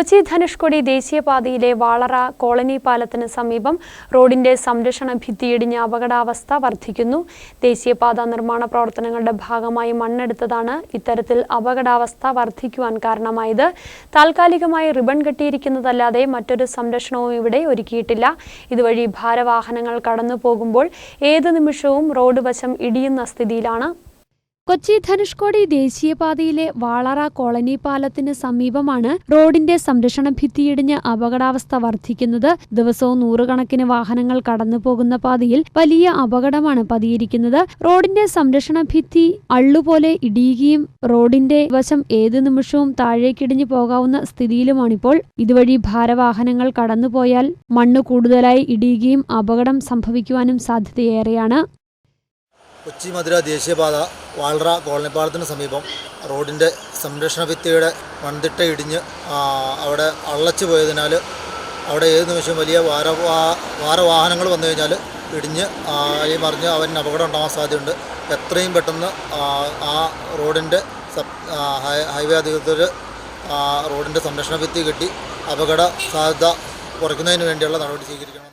കൊച്ചി ധനുഷ്കോടി ദേശീയപാതയിലെ വാളറ കോളനി പാലത്തിന് സമീപം റോഡിന്റെ സംരക്ഷണ ഭിത്തിയിടിഞ്ഞ അപകടാവസ്ഥ വർദ്ധിക്കുന്നു. ദേശീയപാത നിർമ്മാണ പ്രവർത്തനങ്ങളുടെ ഭാഗമായി മണ്ണെടുത്തതാണ് ഇത്തരത്തിൽ അപകടാവസ്ഥ വർദ്ധിക്കുവാൻ കാരണമായത്. താൽക്കാലികമായി റിബൺ കെട്ടിയിരിക്കുന്നതല്ലാതെ മറ്റൊരു സംരക്ഷണവും ഇവിടെ ഒരുക്കിയിട്ടില്ല. ഇതുവഴി ഭാരവാഹനങ്ങൾ കടന്നു പോകുമ്പോൾ ഏത് നിമിഷവും റോഡ് വശം ഇടിയുന്ന സ്ഥിതിയിലാണ് കൊച്ചി ധനുഷ്കോടി ദേശീയപാതയിലെ വാളറ കോളനി പാലത്തിന് സമീപമാണ് റോഡിന്റെ സംരക്ഷണ ഭിത്തിയിടിഞ്ഞ് അപകടാവസ്ഥ വർദ്ധിക്കുന്നത്. ദിവസവും നൂറുകണക്കിന് വാഹനങ്ങൾ കടന്നു പോകുന്ന പാതയിൽ വലിയ അപകടമാണ് പതിയിരിക്കുന്നത്. റോഡിന്റെ സംരക്ഷണ ഭിത്തി അള്ളുപോലെ ഇടിയുകയും റോഡിന്റെ വശം ഏത് നിമിഷവും താഴേക്കിടിഞ്ഞു പോകാവുന്ന സ്ഥിതിയിലുമാണിപ്പോൾ. ഇതുവഴി ഭാരവാഹനങ്ങൾ കടന്നുപോയാൽ മണ്ണ് കൂടുതലായി ഇടിയുകയും അപകടം സംഭവിക്കുവാനും സാധ്യതയേറെയാണ്. കൊച്ചി മധുര ദേശീയപാത വാൾറ കോളനിപ്പാളത്തിന് സമീപം റോഡിന്റെ സംരക്ഷണ ഭിത്തിയുടെ മൺതിട്ട ഇടിഞ്ഞ് അവിടെ അള്ളച്ചു പോയതിനാൽ അവിടെ ഏത് നിമിഷം വലിയ വാര വാരവാഹനങ്ങൾ വന്നു കഴിഞ്ഞാൽ ഇടിഞ്ഞ് ഈ മറിഞ്ഞ് അവന് അപകടം ഉണ്ടാകാൻ സാധ്യതയുണ്ട്. എത്രയും പെട്ടെന്ന് ആ, റോഡിന്റെ ഹൈവേ അധികൃതർ റോഡിന്റെ സംരക്ഷണ ഭിത്തി കെട്ടി അപകട സാധ്യത കുറയ്ക്കുന്നതിന് വേണ്ടിയുള്ള നടപടി സ്വീകരിക്കണം.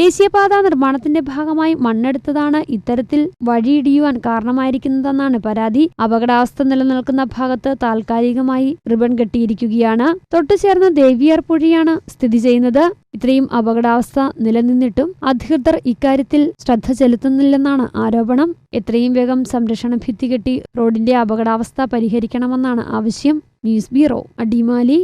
ദേശീയപാത നിർമ്മാണത്തിന്റെ ഭാഗമായി മണ്ണെടുത്തതാണ് ഇത്തരത്തിൽ വഴിയിടിയുവാൻ കാരണമായിരിക്കുന്നതെന്നാണ് പരാതി. അപകടാവസ്ഥ നിലനിൽക്കുന്ന ഭാഗത്ത് താൽക്കാലികമായി റിബൺ കെട്ടിയിരിക്കുകയാണ്. തൊട്ടുചേർന്ന ദേവിയാർ പുഴയാണ് സ്ഥിതി ചെയ്യുന്നത്. ഇത്രയും അപകടാവസ്ഥ നിലനിന്നിട്ടും അധികൃതർ ഇക്കാര്യത്തിൽ ശ്രദ്ധ ചെലുത്തുന്നില്ലെന്നാണ് ആരോപണം. എത്രയും വേഗം സംരക്ഷണ ഭിത്തി കെട്ടി റോഡിന്റെ അപകടാവസ്ഥ പരിഹരിക്കണമെന്നാണ് ആവശ്യം. News bureau Adimali.